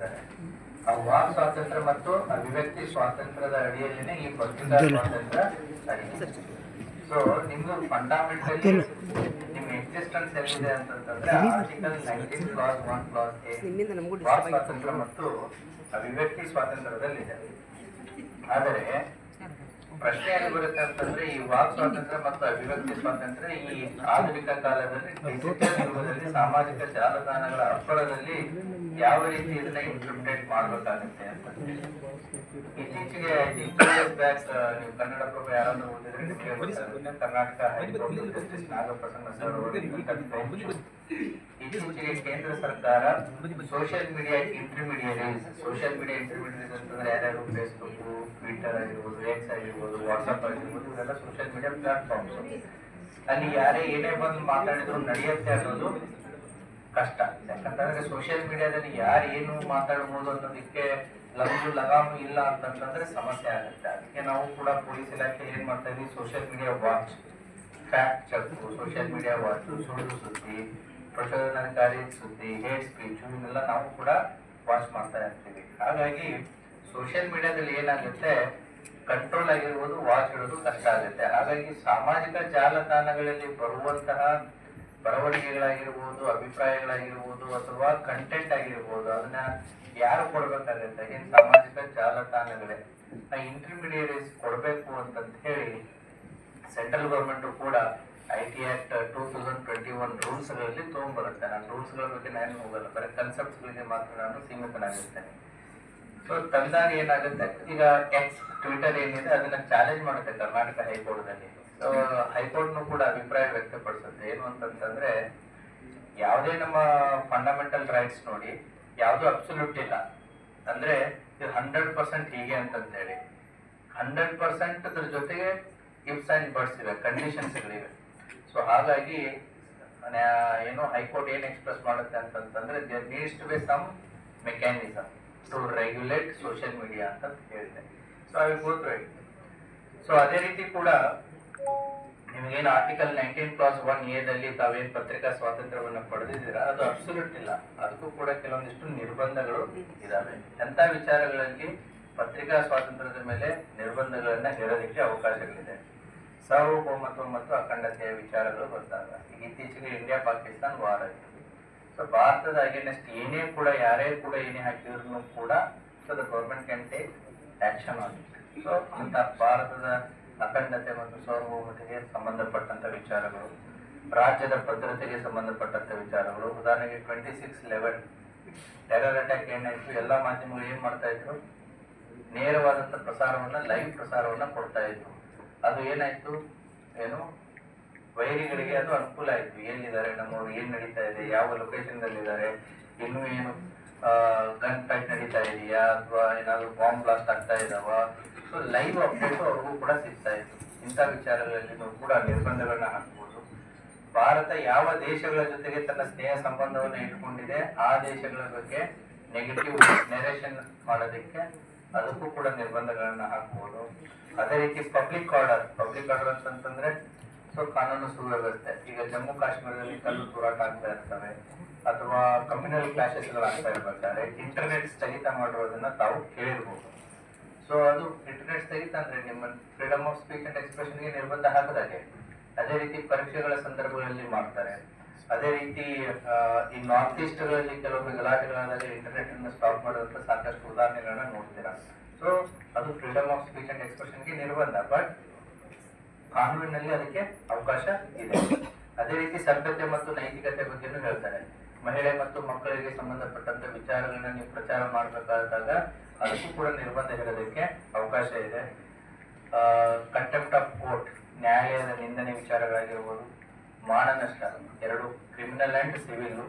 ಆ ವಾಕ್ ಸ್ವಾತಂತ್ರ್ಯ ಮತ್ತು ಅಭಿವ್ಯಕ್ತಿ ಸ್ವಾತಂತ್ರ್ಯದ ಅಡಿಯಲ್ಲಿನೇ ಈ ಪತ್ರಿಕಾ ಸ್ವಾತಂತ್ರ್ಯ ಅಡಿಗೆ ಸೊ ನಿಮ್ದು ಫಂಡಮೆಂಟಲಿ ನಿಮ್ ಎಕ್ಸಿಸ್ಟೆನ್ಸ್ ಎಲ್ಲಿದೆ ಅಂತಂತಂದ್ರೆ article nineteen clause one clause walk ಸ್ವಾತಂತ್ರ್ಯ ಮತ್ತು ಅಭಿವ್ಯಕ್ತಿ ಸ್ವಾತಂತ್ರ್ಯದಲ್ಲಿದೆ. ಆದರೆ ಪ್ರಶ್ನೆ ಏನು ಬರುತ್ತೆ ಅಂತಂದ್ರೆ ಈ ವಾಕ್ ಸ್ವಾತಂತ್ರ್ಯ ಮತ್ತು ಅಭಿವ್ಯಕ್ತಿ ಸ್ವಾತಂತ್ರ್ಯ ಈ ಆಧುನಿಕ ಕಾಲದಲ್ಲಿ ಡಿಜಿಟಲ್ ಯುಗದಲ್ಲಿ ಸಾಮಾಜಿಕ ಜಾಲತಾಣಗಳ ಅಪ್ಪಳದಲ್ಲಿ ಯಾವ ರೀತಿ ಇದನ್ನ ಇಂಪ್ಲಿಮೆಂಟ್ ಮಾಡ್ಬೇಕಾಗುತ್ತೆ ಅಂತ. ಇತ್ತೀಚೆಗೆ ಬ್ಯಾಕ್ ನೀವು ಕನ್ನಡ ಪ್ರಭ ಯಾರಾದ್ರೂ ಓದಿದ್ರೆ Karnataka high court justice Nagaprasanna sir ಅವರು ಇತ್ತೀಚೆಗೆ ಕೇಂದ್ರ ಸರ್ಕಾರ social media intermediaries social media intermediaries ಅಂತಂದ್ರೆ ಯಾರ್ಯಾರು ಫೇಸ್ಬುಕ್ ಟ್ವಿಟರ್ ಆಗಿರ್ಬೋದು ಎಕ್ಸ್ ಆಗಿರ್ಬೋದು ವಾಟ್ಸಾಪ್ ಆಗಿರ್ಬೋದು ಇವೆಲ್ಲ ಸೋಷಿಯಲ್ ಮೀಡಿಯಾ ಪ್ಲಾಟ್ಫಾರ್ಮ್ಸ್ ಅಲ್ಲಿ ಯಾರೇ ಏನೇ ಬಂದು ಮಾತಾಡಿದ್ರು ನಡೆಯುತ್ತೆ ಅನ್ನೋದು ಕಷ್ಟ. ಯಾಕಂತಂದ್ರೆ ಸೋಷಿಯಲ್ ಮೀಡಿಯಾದಲ್ಲಿ ಯಾರು ಏನು ಮಾತಾಡ್ಬೋದು ಅನ್ನೋದಕ್ಕೆ ಲಗು ಲಗಾಮು ಇಲ್ಲ ಅಂತಂತಂದ್ರೆ ಸಮಸ್ಯೆ ಆಗುತ್ತೆ. ಅದಕ್ಕೆ ನಾವು ಕೂಡ ಪೊಲೀಸ್ ಇಲಾಖೆ ಏನ್ ಮಾಡ್ತಾ ಇದೀವಿ? Social media watch fact check social media watch ಸುಳ್ಳು ಸುದ್ದಿ. ಪ್ರಚೋದನಕಾರಿ ಸುದ್ದಿ ಹೇಟ್ ಸ್ಪೀಚ್ ಇವನ್ನೆಲ್ಲ ನಾವು ಕೂಡ ವಾಚ್ ಮಾಡ್ತಾ ಇರ್ತೀವಿ. ಹಾಗಾಗಿ ಸೋಷಿಯಲ್ ಮೀಡಿಯಾದಲ್ಲಿ ಏನಾಗುತ್ತೆ? ಕಂಟ್ರೋಲ್ ಆಗಿರ್ಬೋದು ವಾಚ್ ಇಡೋದು ಕಷ್ಟ ಆಗುತ್ತೆ. ಹಾಗಾಗಿ ಸಾಮಾಜಿಕ ಜಾಲತಾಣಗಳಲ್ಲಿ ಬರುವಂತಹ ಬರವಣಿಗೆಗಳಾಗಿರ್ಬೋದು, ಅಭಿಪ್ರಾಯಗಳಾಗಿರ್ಬೋದು, ಅಥವಾ ಕಂಟೆಂಟ್ ಆಗಿರ್ಬೋದು, ಅದನ್ನ ಯಾರು ಕೊಡ್ಬೇಕಾಗತ್ತೆ? ಏನ್ ಸಾಮಾಜಿಕ ಜಾಲತಾಣಗಳೇ? ಆ ಇಂಟರ್ಮೀಡಿಯರೀಸ್ ಕೊಡ್ಬೇಕು ಅಂತಂತ ಹೇಳಿ ಸೆಂಟ್ರಲ್ ಗೌರ್ಮೆಂಟ್ ಕೂಡ I T act two thousand twenty one ರೂಲ್ಸ್ಗಳಲ್ಲಿ ತಗೊಂಡ್ಬರುತ್ತೆ. ನಾನು ರೂಲ್ಸ್ಗಳ ಬಗ್ಗೆ ನಾನು ಹೋಗಲ್ಲ ಬರೀ ಕನ್ಸೆಪ್ಟ್ಸ್ ಬಗ್ಗೆ ಮಾತ್ರ ನಾನು ಸೀಮಿತನಾಗಿರ್ತೇನೆ. ಸೊ ತಂದಾಗ ಏನಾಗುತ್ತೆ? ಈಗ ಎಕ್ಸ್ ಟ್ವಿಟರ್ ಏನಿದೆ, ಅದನ್ನ ಚಾಲೆಂಜ್ ಮಾಡುತ್ತೆ ಕರ್ನಾಟಕ ಹೈಕೋರ್ಟ್ನಲ್ಲಿ. ಸೊ ಹೈಕೋರ್ಟ್ನು ಕೂಡ ಅಭಿಪ್ರಾಯ ವ್ಯಕ್ತಪಡಿಸುತ್ತೆ. ಏನು ಅಂತಂತಂದ್ರೆ, ಯಾವುದೇ ನಮ್ಮ ಫಂಡಮೆಂಟಲ್ ರೈಟ್ಸ್ ನೋಡಿ, ಯಾವುದು ಅಬ್ಸಲ್ಯೂಟ್ ಇಲ್ಲ. ಅಂದ್ರೆ, ಇದು ಹಂಡ್ರೆಡ್ ಪರ್ಸೆಂಟ್ ಹೀಗೆ ಅಂತಂತೇಳಿ. ಹಂಡ್ರೆಡ್ ಪರ್ಸೆಂಟ್ ಅದ್ರ ಜೊತೆಗೆ ಇಫ್ಸ್ ಅಂಡ್ ಬರ್ಡ್ಸ್ ಇವೆ ಕಂಡೀಷನ್ಸ್ ಗಳಿವೆ ಸೊ ಹಾಗಾಗಿ ಏನು ಹೈಕೋರ್ಟ್ ಏನ್ ಎಕ್ಸ್ಪ್ರೆಸ್ ಮಾಡುತ್ತೆ ಅಂತಂತಂದ್ರೆ there needs to be some mechanism to regulate social media ಅಂತ ಹೇಳಿದೆ so I will go so ಅದೇ ರೀತಿ ಕೂಡ, ನಿಮಗೇನು ಆರ್ಟಿಕಲ್ ನೈನ್ಟೀನ್ ಕ್ಲಾಸ್ ಒನ್ ಎದಲ್ಲಿ ತಾವೇನ್ ಪತ್ರಿಕಾ ಸ್ವಾತಂತ್ರ್ಯವನ್ನು ಪಡೆದಿದ್ದೀರಾ, ಅದು ಅಬ್ಸಲ್ಯೂಟ್ ಇಲ್ಲ. ಅದಕ್ಕೂ ಕೂಡ ಕೆಲವೊಂದಿಷ್ಟು ನಿರ್ಬಂಧಗಳು ಇದಾವೆ. ಎಂತ ವಿಚಾರಗಳಲ್ಲಿ ಪತ್ರಿಕಾ ಸ್ವಾತಂತ್ರ್ಯದ ಮೇಲೆ ನಿರ್ಬಂಧಗಳನ್ನ ಹೇರೋದಕ್ಕೆ ಅವಕಾಶಗಳಿದೆ. ಸಾರ್ವಭೌಮತ್ವ ಮತ್ತು ಅಖಂಡತೆಯ ವಿಚಾರಗಳು ಬಂದಾಗ, ಈಗ ಇತ್ತೀಚೆಗೆ ಇಂಡಿಯಾ ಪಾಕಿಸ್ತಾನ್ ವಾರ್ ಆಯಿತು ಸೊ ಭಾರತದ ಅಗೇನೆಸ್ಟ್ ಏನೇ ಕೂಡ, ಯಾರೇ ಕೂಡ ಏನೇ ಹಾಕಿದ್ರು ಕೂಡ so the government can take action on so ಅಂತ ಭಾರತದ ಅಖಂಡತೆ ಮತ್ತು ಸಾರ್ವಭೌಮತೆಗೆ ಸಂಬಂಧಪಟ್ಟಂತ ವಿಚಾರಗಳು, ರಾಜ್ಯದ ಭದ್ರತೆಗೆ ಸಂಬಂಧಪಟ್ಟಂತ ವಿಚಾರಗಳು, ಉದಾಹರಣೆಗೆ twenty six eleven terror attack ಏನಾಯ್ತು ಎಲ್ಲಾ ಮಾಧ್ಯಮಗಳು ಏನ್ ಮಾಡ್ತಾ ಇದ್ರು? ನೇರವಾದಂತ ಪ್ರಸಾರವನ್ನ ಲೈವ್ ಪ್ರಸಾರವನ್ನ ಕೊಡ್ತಾ ಇದ್ರು. ಅದು ಏನಾಯ್ತು? ಏನು? ವೈರಿಗಳಿಗೆ ಅದು ಅನುಕೂಲ ಆಯ್ತು. ಎಲ್ಲಿದ್ದಾರೆ ನಮ್ಮವರು ಏನ್ ನಡೀತಾ ಇದೆ? ಯಾವ ಲೊಕೇಶನ್ ಇದ್ದಾರೆ ಇನ್ನು ಏನು ಗನ್ ಫೈಟ್ ನಡೀತಾ ಇದೆಯಾ? ಅಥವಾ ಏನಾದ್ರು ಬಾಂಬ್ ಬ್ಲಾಸ್ಟ್ ಆಗ್ತಾ ಇದಾವ? ಸೊ ಲೈವ್ ಅಪ್ಡೇಟ್ ಅವ್ರಿಗೂ ಕೂಡ ಸಿಗ್ತಾ ಇತ್ತು. ಇಂಥ ವಿಚಾರಗಳಲ್ಲಿ ಕೂಡ ನಿರ್ಬಂಧಗಳನ್ನ ಹಾಕ್ಬೋದು. ಭಾರತ ಯಾವ ದೇಶಗಳ ಜೊತೆಗೆ ತನ್ನ ಸ್ನೇಹ ಸಂಬಂಧವನ್ನು ಇಟ್ಕೊಂಡಿದೆ, ಆ ದೇಶಗಳ ಬಗ್ಗೆ ನೆಗೆಟಿವ್ ನೆರೇಷನ್ ಮಾಡೋದಕ್ಕೆ ಅದಕ್ಕೂ ಕೂಡ ನಿರ್ಬಂಧಗಳನ್ನ ಹಾಕ್ಬೋದು. ಅದೇ ರೀತಿ ಪಬ್ಲಿಕ್ ಆರ್ಡರ್ ಪಬ್ಲಿಕ್ ಆರ್ಡರ್ ಅಂತಂತಂದ್ರೆ ಸೊ ಕಾನೂನು ಸುವ್ಯವಸ್ಥೆ. ಈಗ ಜಮ್ಮು ಕಾಶ್ಮೀರದಲ್ಲಿ ಕಲ್ಲು ತೂರಾಟ ಆಗ್ತಾ ಇರ್ತವೆ. ಅಥವಾ ಕಮ್ಯುನಲ್ ಕ್ಲಾಶಸ್ ಆಗ್ತಾ ಇರ್ಬೇಕಾದ್ರೆ ಇಂಟರ್ನೆಟ್ ಸ್ಥಗಿತ ಮಾಡಿರೋದನ್ನ ತಾವು ಕೇಳಿರ್ಬೋದು. ಸೊ ಅದು ಇಂಟರ್ನೆಟ್ ಸ್ಥಗಿತ ಅಂದ್ರೆ ನಿಮ್ಮ ಫ್ರೀಡಮ್ ಆಫ್ ಸ್ಪೀಚ್ ಅಂಡ್ ಎಕ್ಸ್ಪ್ರೆಷನ್ಗೆ ನಿರ್ಬಂಧ ಹಾಕದಾಗೆ. ಅದೇ ರೀತಿ ಪರೀಕ್ಷೆಗಳ ಸಂದರ್ಭಗಳಲ್ಲಿ ಮಾಡ್ತಾರೆ. ಅದೇ ರೀತಿ ಈ ನಾರ್ತ್ ಈಸ್ಟ್ಗಳಲ್ಲಿ ಕೆಲವೊಂದು ಗಲಾಟೆಗಳಾದಾಗ ಇಂಟರ್ನೆಟ್ ಅನ್ನು ಸ್ಟಾಪ್ ಮಾಡುವಂತ ಸಾಕಷ್ಟು ಉದಾಹರಣೆಗಳನ್ನ ನೋಡ್ತೀರಾ. ಸೊ ಅದು ಫ್ರೀಡಮ್ ಆಫ್ ಸ್ಪೀಚ್ ಅಂಡ್ ಎಕ್ಸ್ಪ್ರೆಷನ್ಗೆ ನಿರ್ಬಂಧ ಬಟ್ ಕಾನೂನಿನಲ್ಲಿ ಅದಕ್ಕೆ ಅವಕಾಶ ಇದೆ. ಅದೇ ರೀತಿ ಸಭ್ಯತೆ ಮತ್ತು ನೈತಿಕತೆ ಬಗ್ಗೆನೂ ಹೇಳ್ತಾರೆ. ಮಹಿಳೆ ಮತ್ತು ಮಕ್ಕಳಿಗೆ ಸಂಬಂಧಪಟ್ಟಂತ ವಿಚಾರಗಳನ್ನ ನೀವು ಪ್ರಚಾರ ಮಾಡಬೇಕಾದಾಗ ಅದಕ್ಕೂ ಕೂಡ ನಿರ್ಬಂಧ ಇರೋದಕ್ಕೆ ಅವಕಾಶ ಇದೆ. ಕಂಟೆಂಪ್ಟ್ ಆಫ್ ಕೋರ್ಟ್ ನ್ಯಾಯಾಲಯದ ನಿಂದನೆ ವಿಚಾರಗಳಾಗಿರ್ಬೋದು ಮಾನನಷ್ಟ ಎರಡು ಕ್ರಿಮಿನಲ್ ಅಂಡ್ ಸಿವಿಲ್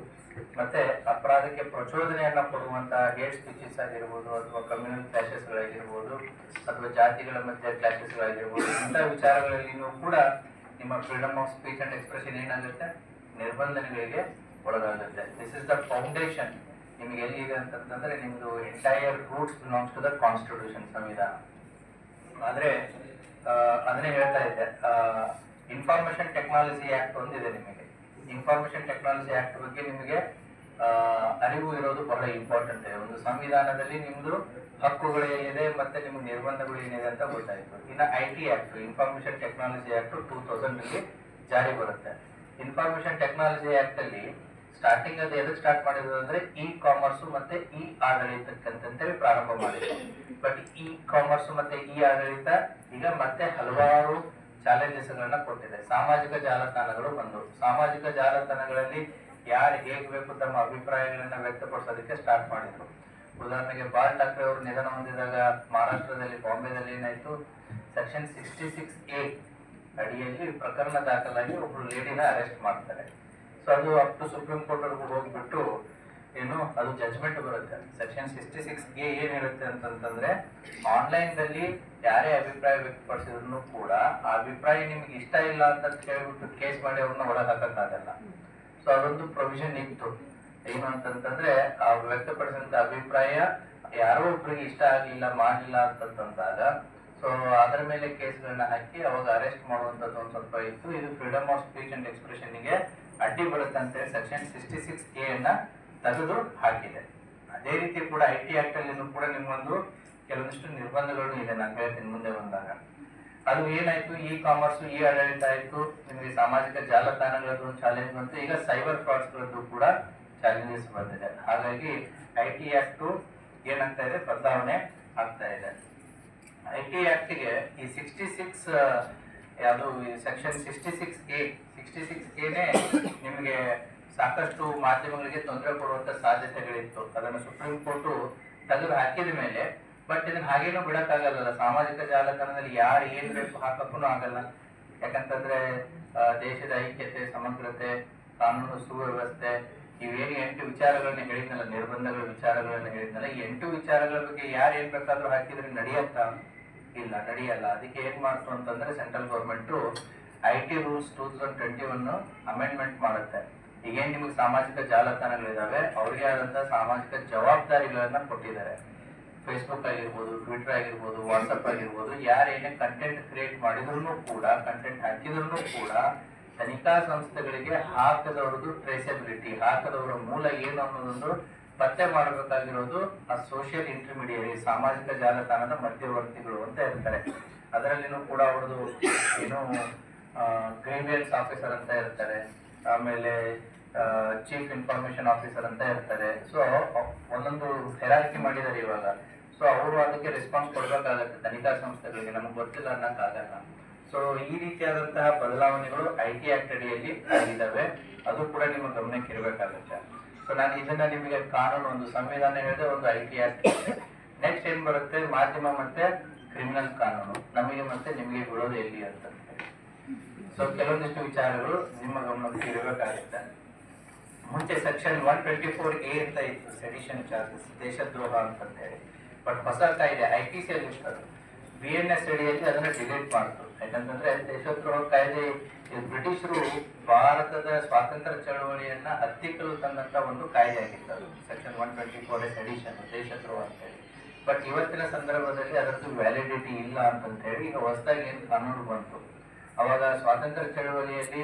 ಮತ್ತೆ ಅಪರಾಧಕ್ಕೆ ಪ್ರಚೋದನೆಯನ್ನ ಕೊಡುವಂತಹ ಹೇಟ್ ಸ್ಪೀಚಸ್ ಆಗಿರ್ಬೋದು ಅಥವಾ ಕಮ್ಯುನಲ್ ಕ್ಲಾಶಸ್ ಗಳಾಗಿರ್ಬೋದು ಅಥವಾ ಜಾತಿಗಳ ಮಧ್ಯೆ ಕ್ಲಾಶಸ್ ಗಳಾಗಿರ್ಬೋದು, ಇಂಥ ವಿಚಾರಗಳಲ್ಲಿನೂ ಕೂಡ ನಿಮ್ಮ freedom of speech and expression ಏನಾಗುತ್ತೆ? ನಿರ್ಬಂಧನೆಗಳಿಗೆ ಒಳಗಾಗುತ್ತೆ. ದಿಸ್ ಇಸ್ ದ ಫೌಂಡೇಶನ್ ನಿಮ್ಗೆ ಎಲ್ಲಿದೆ ಅಂತಂದ್ರೆ ನಿಮ್ದು entire roots belongs to the constitution ಸಂವಿಧಾನ. ಆದ್ರೆ ಅದನ್ನೇ ಹೇಳ್ತಾ ಇದ್ದೆ. ಇನ್ಫಾರ್ಮೇಶನ್ ಟೆಕ್ನಾಲಜಿ ಆಕ್ಟ್ ಒಂದಿದೆ ನಿಮಗೆ. ಇನ್ಫಾರ್ಮೇಶನ್ ಟೆಕ್ನಾಲಜಿ ಆಕ್ಟ್ ಬಗ್ಗೆ ನಿಮಗೆ ಅರಿವು ಇರೋದು ಬಹಳ ಇಂಪಾರ್ಟೆಂಟ್ ಒಂದು ಸಂವಿಧಾನದಲ್ಲಿ ನಿಮ್ದು ಹಕ್ಕುಗಳು ಏನಿದೆ ಮತ್ತೆ ನಿಮ್ಗೆ ನಿರ್ಬಂಧಗಳು ಏನಿದೆ ಅಂತ ಗೊತ್ತಾಯ್ತು. ಇನ್ನು I T act information technology act two thousand ಅಲ್ಲಿ ಜಾರಿ ಬರುತ್ತೆ. ಇನ್ಫಾರ್ಮೇಶನ್ ಟೆಕ್ನಾಲಜಿ ಆಕ್ಟ್ ಅಲ್ಲಿ ಸ್ಟಾರ್ಟಿಂಗ್ ಅದು ಎದಕ್ಕೆ ಸ್ಟಾರ್ಟ್ ಮಾಡಿದ್ರು ಅಂದ್ರೆ ಇ ಕಾಮರ್ಸ್ ಮತ್ತೆ ಇ ಆಡಳಿತಕ್ಕಂತೇಳಿ ಪ್ರಾರಂಭ ಮಾಡಿದ್ರು. ಬಟ್ ಇ ಕಾಮರ್ಸ್ ಮತ್ತೆ ಇ ಆಡಳಿತ ಈಗ ಮತ್ತೆ ಹಲವಾರು ಚಾಲೆಂಜಸ್ ಗಳನ್ನ ಕೊಟ್ಟಿದೆ. ಸಾಮಾಜಿಕ ಜಾಲತಾಣಗಳು ಬಂದವು ಸಾಮಾಜಿಕ ಜಾಲತಾಣಗಳಲ್ಲಿ ಯಾರು ಹೇಗ್ ಬೇಕು ತಮ್ಮ ಅಭಿಪ್ರಾಯಗಳನ್ನ ವ್ಯಕ್ತಪಡಿಸೋದಕ್ಕೆ ಸ್ಟಾರ್ಟ್ ಮಾಡಿದ್ರು. ಉದಾಹರಣೆಗೆ ಬಾಲ್ ಠಾಕ್ರೆ ಅವರು ನಿಧನ ಹೊಂದಿದಾಗ ಮಹಾರಾಷ್ಟ್ರದಲ್ಲಿ ಬಾಂಬೆದಲ್ಲಿ ಏನಾಯ್ತು? ಸೆಕ್ಷನ್ ಸಿಕ್ಸ್ಟಿ ಸಿಕ್ಸ್ ಎ ಅಡಿಯಲ್ಲಿ ಪ್ರಕರಣ ದಾಖಲಾಗಿ ಒಬ್ರು ಲೇಡಿನ ಅರೆಸ್ಟ್ ಮಾಡ್ತಾರೆ. ಸೊ ಅದು ಅಪ್ ಟು ಸುಪ್ರೀಂ ಕೋರ್ಟ್ ವರ್ಗು ಹೋಗ್ಬಿಟ್ಟು ಏನು, ಅದು ಜಜ್ಮೆಂಟ್ ಬರುತ್ತೆ. ಸೆಕ್ಷನ್ ಸಿಕ್ಸ್ಟಿ ಸಿಕ್ಸ್ಗೆ ಏನ್ ಹೇಳುತ್ತೆ ಅಂತಂತಂದ್ರೆ ಆನ್ಲೈನ್ ದಲ್ಲಿ ಯಾರೇ ಅಭಿಪ್ರಾಯ ವ್ಯಕ್ತಪಡಿಸಿದ್ರು ಕೂಡ ಆ ಅಭಿಪ್ರಾಯ ನಿಮ್ಗೆ ಇಷ್ಟ ಇಲ್ಲ ಅಂತ ಕೇಳ್ಬಿಟ್ಟು ಕೇಸ್ ಮಾಡಿ ಅವ್ರನ್ನ ಒಳಗೆ ಹಾಕಕ್ಕಾಗಲ್ಲ ಸೊ ಅದೊಂದು ಪ್ರೊವಿಷನ್ ಇತ್ತು. ಏನು ಅಂತಂತಂದ್ರೆ, ಆ ವ್ಯಕ್ತಪಡಿಸಿದಂತ ಅಭಿಪ್ರಾಯ ಯಾರೋ ಒಬ್ರಿಗೆ ಇಷ್ಟ ಆಗ್ಲಿಲ್ಲ, ಮಾಡಲಿಲ್ಲ ಅಂತಂದಾಗ ಸೊ ಅದರ ಮೇಲೆ ಕೇಸ್ಗಳನ್ನ ಹಾಕಿ ಅವಾಗ ಅರೆಸ್ಟ್ ಮಾಡುವಂತದ್ದು ಒಂದು ಸ್ವಲ್ಪ ಇತ್ತು. ಇದು ಫ್ರೀಡಮ್ ಆಫ್ ಸ್ಪೀಚ್ ಅಂಡ್ ಎಕ್ಸ್ಪ್ರೆಷನ್ಗೆ ಅಡ್ಡಿ ಬರುತ್ತೆ ಅಂತ ಸೆಕ್ಷನ್ ಸಿಕ್ಸ್ಟಿ ಸಿಕ್ಸ್ ಎ ಅನ್ನ ತೆಗೆದು ಹಾಕಿದೆ. ಅದೇ ರೀತಿ ಕೂಡ ಐ ಟಿ ಆಕ್ಟ್ ಅಲ್ಲಿ ಕೂಡ ನಿಮ್ಮೊಂದು ಕೆಲವೊಂದಿಷ್ಟು ನಿರ್ಬಂಧಗಳು ಇದೆ, ನಾನು ಹೇಳ್ತೀನಿ ಮುಂದೆ ಬಂದಾಗ. ಅದು ಏನಾಯ್ತು? ಇ ಕಾಮರ್ಸ್ ಇ ಆಡಳಿತ ಆಯ್ತು. ನಿಮಗೆ ಸಾಮಾಜಿಕ ಜಾಲತಾಣಗಳದ್ದು ಚಾಲೆಂಜ್ ಬಂತು. ಈಗ ಸೈಬರ್ ಫ್ರಾಡ್ಸ್ ಗಳದ್ದು ಕೂಡ ಚಾಲೆಂಜಸ್ ಬಂದಿದೆ. ಹಾಗಾಗಿ ಐ ಟಿ ಆಕ್ಟ್ ಏನಾಗ್ತಾ ಇದೆ? ಬದಲಾವಣೆ ಆಗ್ತಾ ಇದೆ. ಐ ಟಿ ಆಕ್ಟ್ಗೆ ಈ ಸಿಕ್ಸ್ಟಿ ಸಿಕ್ಸ್ ಯಾವುದು section sixty six A sixty six ಎನೇ ನಿಮಗೆ ಸಾಕಷ್ಟು ಮಾಧ್ಯಮಗಳಿಗೆ ತೊಂದರೆ ಕೊಡುವಂತ ಸಾಧ್ಯತೆಗಳಿತ್ತು. ಅದನ್ನು ಸುಪ್ರೀಂ ಕೋರ್ಟ್ ತೆಗೆದು ಹಾಕಿದ ಮೇಲೆ ಬಟ್ ಇದನ್ನ ಹಾಗೇನು ಬಿಡಕ್ಕಾಗಲ್ಲ. ಸಾಮಾಜಿಕ ಜಾಲತಾಣದಲ್ಲಿ ಯಾರು ಏನ್ ಬೇಕು ಹಾಕಕ್ಕೂ ಆಗಲ್ಲ. ಯಾಕಂತಂದ್ರೆ ದೇಶದ ಐಕ್ಯತೆ, ಸಮಗ್ರತೆ, ಕಾನೂನು ಸುವ್ಯವಸ್ಥೆ, ಇವೇನು ಎಂಟು ವಿಚಾರಗಳನ್ನ ಹೇಳಿದ್ನಲ್ಲ, ನಿರ್ಬಂಧಗಳ ವಿಚಾರಗಳನ್ನ ಹೇಳಿದ್ನಲ್ಲ ಎಂಟು ವಿಚಾರಗಳ ಬಗ್ಗೆ ಯಾರು ಏನ್ ಬೇಕಾದ್ರೂ ಹಾಕಿದ್ರೆ ನಡೆಯತ್ತಾ? ಇಲ್ಲ, ನಡೆಯಲ್ಲ. ಅದಕ್ಕೆ ಏನ್ ಮಾಡ್ತು ಅಂತಂದ್ರೆ, central government I T rules two thousand twenty one amendment ಮಾಡುತ್ತೆ. ಈಗೇನ್ ನಿಮಗೆ ಸಾಮಾಜಿಕ ಜಾಲತಾಣಗಳಿದಾವೆ ಅವ್ರಿಗೆ ಆದಂತಹ ಸಾಮಾಜಿಕ ಜವಾಬ್ದಾರಿಗಳನ್ನ ಕೊಟ್ಟಿದ್ದಾರೆ. ಫೇಸ್ಬುಕ್ ಆಗಿರ್ಬೋದು ಟ್ವಿಟರ್ ಆಗಿರ್ಬೋದು ವಾಟ್ಸಪ್ ಆಗಿರ್ಬೋದು, ಯಾರು ಏನೇ ಕಂಟೆಂಟ್ ಕ್ರಿಯೇಟ್ ಮಾಡಿದ್ರು ಕೂಡ ಕಂಟೆಂಟ್ ಹಾಕಿದ್ರು ಕೂಡ ತನಿಖಾ ಸಂಸ್ಥೆಗಳಿಗೆ ಹಾಕದವ್ರದ್ದು ಟ್ರೇಸಬಿಲಿಟಿ ಹಾಕದವರ ಮೂಲ ಏನು ಅನ್ನೋದೊಂದು ಪತ್ತೆ ಮಾಡಬೇಕಾಗಿರೋದು ಆ ಸೋಷಿಯಲ್ ಇಂಟರ್ಮೀಡಿಯರಿ ಸಾಮಾಜಿಕ ಜಾಲತಾಣದ ಮಧ್ಯವರ್ತಿಗಳು ಅಂತ ಇರ್ತಾರೆ. ಅದರಲ್ಲಿನೂ ಕೂಡ ಅವ್ರದ್ದು ಏನು ಗ್ರೀವಿಯನ್ಸ್ ಆಫೀಸರ್ ಅಂತ ಇರ್ತಾರೆ. ಆಮೇಲೆ ಚೀಫ್ ಇನ್ಫಾರ್ಮೇಶನ್ ಆಫೀಸರ್ ಅಂತ ಇರ್ತಾರೆ. ಸೊ ಒಂದೊಂದು ಹೆರಾಕಿ ಮಾಡಿದ್ದಾರೆ ಇವಾಗ. ಸೊ ಅವರು ಅದಕ್ಕೆ ರೆಸ್ಪಾನ್ಸ್ ಕೊಡ್ಬೇಕಾಗತ್ತೆ. ತನಿಖಾ ಸಂಸ್ಥೆಗಳಿಗೆ ನಮಗೆ ಗೊತ್ತಿಲ್ಲ ಅನ್ನಕ್ಕಾಗಲ್ಲ. ಸೊ ಈ ರೀತಿಯಾದಂತಹ ಬದಲಾವಣೆಗಳು ಐ ಟಿ ಆಕ್ಟ್ ಅಡಿಯಲ್ಲಿ ಆಗಿದ್ದಾವೆ ಅದು ಕೂಡ ನಿಮ್ಮ ಗಮನಕ್ಕೆ ಇರಬೇಕಾಗುತ್ತೆ ಸೊ ನಾನು ಇದನ್ನ ನಿಮಗೆ ಕಾನೂನು ಒಂದು ಸಂವಿಧಾನ ಹೇಳಿದೆ ಒಂದು ಐ ಟಿ ಆಕ್ಟ್ ನೆಕ್ಸ್ಟ್ ಏನ್ ಬರುತ್ತೆ? ಮಾಧ್ಯಮ ಮತ್ತೆ ಕ್ರಿಮಿನಲ್ ಕಾನೂನು. ನಮಗೆ ಮತ್ತೆ ನಿಮಗೆ ಬಿಡೋದು ಎಲ್ಲಿ ಅಂತ. ಸೊ ಕೆಲವೊಂದಿಷ್ಟು ವಿಚಾರಗಳು ನಿಮ್ಮ ಗಮನಕ್ಕೆ ಇರಬೇಕಾಗುತ್ತೆ. ಮುಂಚೆ section one twenty four A ಅಂತ ಇತ್ತು ಸೆಡಿಷನ್ ಚಾರ್ಜಸ್ ದೇಶದ್ರೋಹ ಅಂತ ಹೇಳಿ ಬಟ್ ಹೊಸ ಕಾಯ್ದೆ ಐ ಟಿ ಸಿ ಅಲ್ಲಿ ಬಿ ಎನ್ ಎಸ್ ಅಡಿಯಲ್ಲಿ ಅದನ್ನು ಡಿಲೀಟ್ ಮಾಡ್ತು. ಯಾಕಂತಂದ್ರೆ ದೇಶದ್ರೋಹ ಕಾಯ್ದೆ ಬ್ರಿಟಿಷರು ಭಾರತದ ಸ್ವಾತಂತ್ರ್ಯ ಚಳವಳಿಯನ್ನ ಹತ್ತಿಕ್ಕಲು ತಂದಂತ ಒಂದು ಕಾಯ್ದೆ ಆಗಿತ್ತು ಅದು. Section one twenty four A sedition ದೇಶದ್ರೋಹ ಅಂತ ಹೇಳಿ ಬಟ್ ಇವತ್ತಿನ ಸಂದರ್ಭದಲ್ಲಿ ಅದರದ್ದು ವ್ಯಾಲಿಡಿಟಿ ಇಲ್ಲ ಅಂತಂತ ಹೇಳಿ ಈಗ ಹೊಸದಾಗಿ ಏನು ಕಾನೂನು ಬಂತು. ಅವಾಗ ಸ್ವಾತಂತ್ರ್ಯ ಚಳವಳಿಯಲ್ಲಿ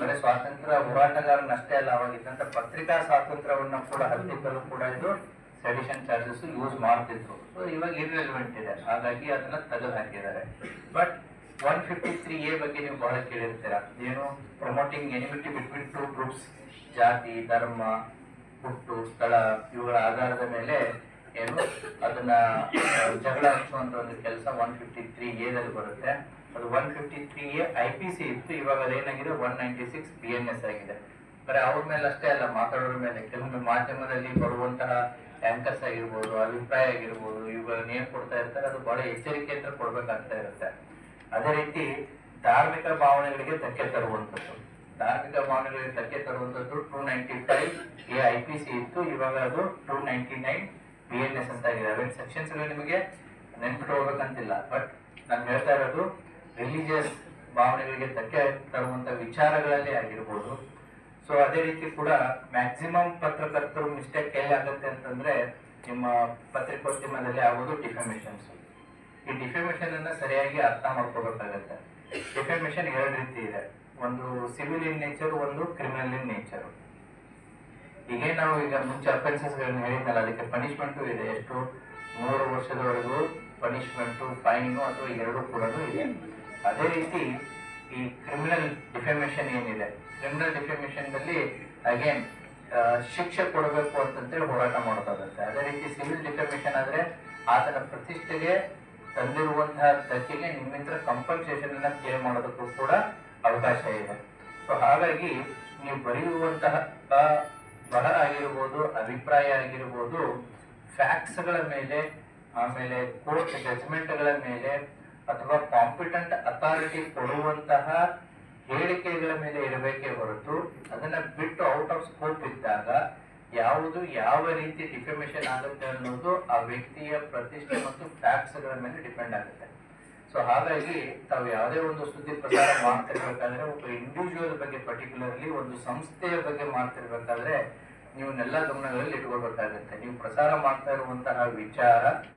ಬರೀ ಸ್ವಾತಂತ್ರ್ಯ ಹೋರಾಟಗಾರನಷ್ಟೇ ಅಲ್ಲ, ಅವಾಗ ಇದ್ದಂತ ಪತ್ರಿಕಾ ಸ್ವಾತಂತ್ರ್ಯವನ್ನ ಕೂಡ ಹತ್ತಿಕ್ಕಲು ಕೂಡ ಇದು ಸೆಡಿಷನ್ ಚಾರ್ಜಸ್ ಯೂಸ್ ಮಾಡ್ತಿದ್ರು. ಸೊ ಇವಾಗ ಇರ್ರೆಲಿವೆಂಟ್ ಇದೆ. ಹಾಗಾಗಿ ಅದನ್ನ ತೆಗೆದು ಹಾಕಿದ್ದಾರೆ but one fifty three A ಬಗ್ಗೆ ನೀವು ಬಹಳ ಕೇಳಿರ್ತೀರ? ಏನು promoting enmity between two groups ಜಾತಿ, ಧರ್ಮ, ಹುಟ್ಟು, ಸ್ಥಳ, ಇವುಗಳ ಆಧಾರದ ಮೇಲೆ ಏನು ಅದನ್ನ ಜಗಳ ಹಚ್ಚುವಂತ ಒಂದು ಕೆಲಸ ಒನ್ ಫಿಫ್ಟಿ ತ್ರೀ ಎದಲ್ಲಿ ಬರುತ್ತೆ. ಅದು one fifty three A I P C ಇತ್ತು, ಇವಾಗ ಅದೇನಾಗಿದೆ one ninety six B N S ಆಗಿದೆ. ಬರೀ ಅವ್ರ ಮೇಲೆ ಅಷ್ಟೇ ಅಲ್ಲ, ಮಾತಾಡೋರ ಮೇಲೆ. ಕೆಲವೊಮ್ಮೆ ಮಾಧ್ಯಮದಲ್ಲಿ ಬರುವಂತಹ ಆಂಕರ್ಸ್ ಆಗಿರ್ಬೋದು, ಅಭಿಪ್ರಾಯ ಆಗಿರ್ಬೋದು ಇವುಗಳನ್ನ ಏನ್ ಕೊಡ್ತಾ ಇರ್ತಾರೆ, ಅದು ಬಹಳ ಎಚ್ಚರಿಕೆಯಿಂದ ಕೊಡ್ಬೇಕಾಗ್ತಾ ಇರುತ್ತೆ. ಅದೇ ರೀತಿ ಧಾರ್ಮಿಕ ಭಾವನೆಗಳಿಗೆ ಧಕ್ಕೆ ತರುವಂಥದ್ದು. ಧಾರ್ಮಿಕ ಭಾವನೆಗಳಿಗೆ ಧಕ್ಕೆ ತರುವಂಥದ್ದು two ninety five A I P C ಇತ್ತು, ಇವಾಗ ಅದು two ninety nine B N S ಅಂತ ಆಗಿದೆ. ಅವೇನು ಸೆಕ್ಷನ್ಸ್ ನಿಮಗೆ ನೆನ್ಪಿಟ್ಟು ಹೋಗ್ಬೇಕಂತಿಲ್ಲ ಬಟ್ ನಾನು ಹೇಳ್ತಾ ಇರೋದು ರಿಲಿಜಿಯಸ್ ಭಾವನೆಗಳಿಗೆ ಧಕ್ಕೆ ತರುವಂತ ವಿಚಾರಗಳಲ್ಲಿ ಆಗಿರ್ಬೋದು. ಸೊ ಅದೇ ರೀತಿ ಕೂಡ ಮ್ಯಾಕ್ಸಿಮಮ್ ಪತ್ರಕರ್ತರು ಮಿಸ್ಟೇಕ್ ಎಲ್ಲಿ ಆಗುತ್ತೆ ಅಂತಂದ್ರೆ ನಿಮ್ಮ ಪತ್ರಿಕೋದ್ಯಮದಲ್ಲಿ ಆಗೋದು ಡಿಫಮೇಷನ್ಸ್ ಈ ಡಿಫಮೇಷನ್ ಅನ್ನ ಸರಿಯಾಗಿ ಅರ್ಥ ಮಾಡ್ಕೋಬೇಕಾಗತ್ತೆ. ಡಿಫಮೇಷನ್ ಎರಡು ರೀತಿ ಇದೆ. ಒಂದು ಸಿವಿಲ್ ಇನ್ ನೇಚರ್ ಒಂದು ಕ್ರಿಮಿನಲ್ ಇನ್ ನೇಚರ್ ಈಗ ನಾವು ಈಗ ಮುಂಚೆ ಅಫೆನ್ಸಸ್ ಗಳನ್ನ ಹೇಳಿದ್ನಲ್ಲ, ಅದಕ್ಕೆ ಪನಿಷ್ಮೆಂಟ್ ಇದೆ. ಎಷ್ಟು? ಮೂರು ವರ್ಷದವರೆಗೂ ಪನಿಷ್ಮೆಂಟ್ ಫೈನ್ ಅಥವಾ ಎರಡು ಕೂಡ ಇದೆ. ಅದೇ ರೀತಿ ಈ ಕ್ರಿಮಿನಲ್ ಡಿಫೆಮೇಷನ್ ಏನಿದೆ? ಕ್ರಿಮಿನಲ್ ಡಿಫೆಮೇಶನ್ನಲ್ಲಿ ಅಗೇನ್ ಶಿಕ್ಷೆ ಕೊಡಬೇಕು ಅಂತೇಳಿ ಹೋರಾಟ ಮಾಡೋದಾಗುತ್ತೆ ಅದೇ ರೀತಿ ಸಿವಿಲ್ ಡಿಫೆಮೇಶನ್ ಆದ್ರೆ ಆತನ ಪ್ರತಿಷ್ಠೆಗೆ ತಂದಿರುವಂತಹ ಧಕ್ಕೆಗೆ ನಿಮ್ಮಿಂದ ಕಂಪನ್ಸೇಷನ್ ಅನ್ನ ಕ್ಲೇಮ್ ಮಾಡೋದಕ್ಕೂ ಕೂಡ ಅವಕಾಶ ಇದೆ. ಸೊ ಹಾಗಾಗಿ ನೀವು ಬರೆಯುವಂತಹ ಬಹಳ ಆಗಿರ್ಬೋದು, ಅಭಿಪ್ರಾಯ ಆಗಿರ್ಬೋದು ಫ್ಯಾಕ್ಟ್ಸ್ಗಳ ಮೇಲೆ, ಆಮೇಲೆ ಕೋರ್ಟ್ ಜಜ್ಮೆಂಟ್ಗಳ ಮೇಲೆ ಅಥವಾ ಕಾಂಪಿಟೆಂಟ್ ಅಥಾರಿಟಿ ಕೊಡುವಂತಹ ಹೇಳಿಕೆಗಳ ಮೇಲೆ ಇರಬೇಕೇ ಹೊರತು ಅದನ್ನ ಬಿಟ್ಟು ಔಟ್ ಆಫ್ ಸ್ಕೋಪ್ ಇದ್ದಾಗ ಯಾವುದು ಯಾವ ರೀತಿ ಡಿಫೆಮೇಷನ್ ಆಗುತ್ತೆ ಅನ್ನೋದು ಆ ವ್ಯಕ್ತಿಯ ಪ್ರತಿಷ್ಠೆ ಮತ್ತು ಫ್ಯಾಕ್ಟ್ಸ್ಗಳ ಮೇಲೆ ಡಿಪೆಂಡ್ ಆಗುತ್ತೆ. ಸೊ ಹಾಗಾಗಿ ತಾವು ಯಾವುದೇ ಒಂದು ಸುದ್ದಿ ಪ್ರಸಾರ ಮಾಡ್ತಿರ್ಬೇಕಾದ್ರೆ ಒಬ್ಬ ಇಂಡಿವಿಜುವಲ್ ಬಗ್ಗೆ ಪರ್ಟಿಕ್ಯುಲರ್ಲಿ ಒಂದು ಸಂಸ್ಥೆಯ ಬಗ್ಗೆ ಮಾಡ್ತಿರ್ಬೇಕಾದ್ರೆ ನೀವನ್ನೆಲ್ಲ ಗಮನಗಳಲ್ಲಿ ಇಟ್ಕೊಳ್ಬೇಕಾಗುತ್ತೆ. ನೀವು ಪ್ರಸಾರ ಮಾಡ್ತಾ ಇರುವಂತಹ ವಿಚಾರ